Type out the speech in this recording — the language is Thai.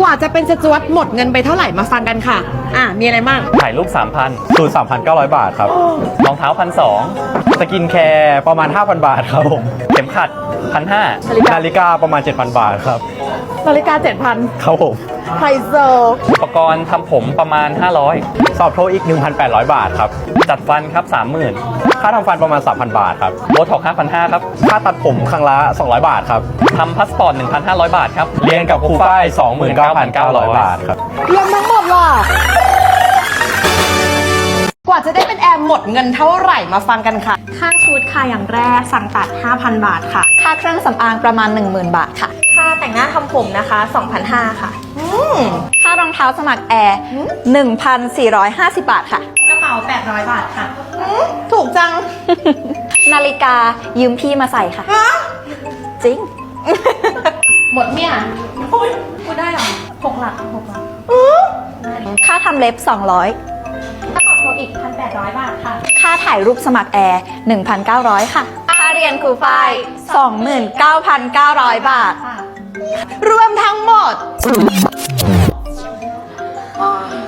กว่าจะเป็นสจวตหมดเงินไปเท่าไหร่มาฟังกันค่ะ อะ มีอะไรบ้าง ถ่ายรูป 3,000สูตร3,900 บาทครับ รองเท้าพันสองสกินแคร์ประมาณ 5,000 บาทครับผม เข็มขัดพันห้านาฬิกาประมาณ 7,000 บาทครับ นาฬิกาครับผม7,000 ไฮโซ อุปกรณ์ทำผมประมาณสอบโทอีก 1,800 บาทครับ500จัดฟันครับ 30,000 ค่าทำฟันประมาณ 3,000 บาทครับโบท็อก5,500 ครับ ค่าตัดผมครั้งละ 200 บาทครับทำพาสปอร์ต 1,500 บาทครับ เรียนกับครูฝ้าย29,900 บาทครับ รวมทั้งหมดล่ะ กว่าจะได้เป็นแอร์หมดเงินเท่าไหร่มาฟังกันค่ะ ค่าชุดค่ะอย่างแรกสั่งตัด 5,000 บาทค่ะ ค่าเครื่องสำอางประมาณ 10,000 บาทค่ะ ค่าแต่งหน้าทำผมนะคะ 2,500 ค่ะ อื มค่ารองเท้าสมัครแอร์1,450 บาทค่ะ กระเป๋า 800 บาทค่ะถูกจัง นาฬิกายืมพี่มาใส่ค่ะจริง หมดเนี่ยพูดได้หรอหกหลักหกหลักค่าทำเล็บ 200ค่าตอบโทรอีก 1,800 บาทค่ะ ค่าถ่ายรูปสมัครแอร์1,900 ค่ะ ค่าเรียนครูฝ้าย29,900 บาท รวมทั้งหมด Oh.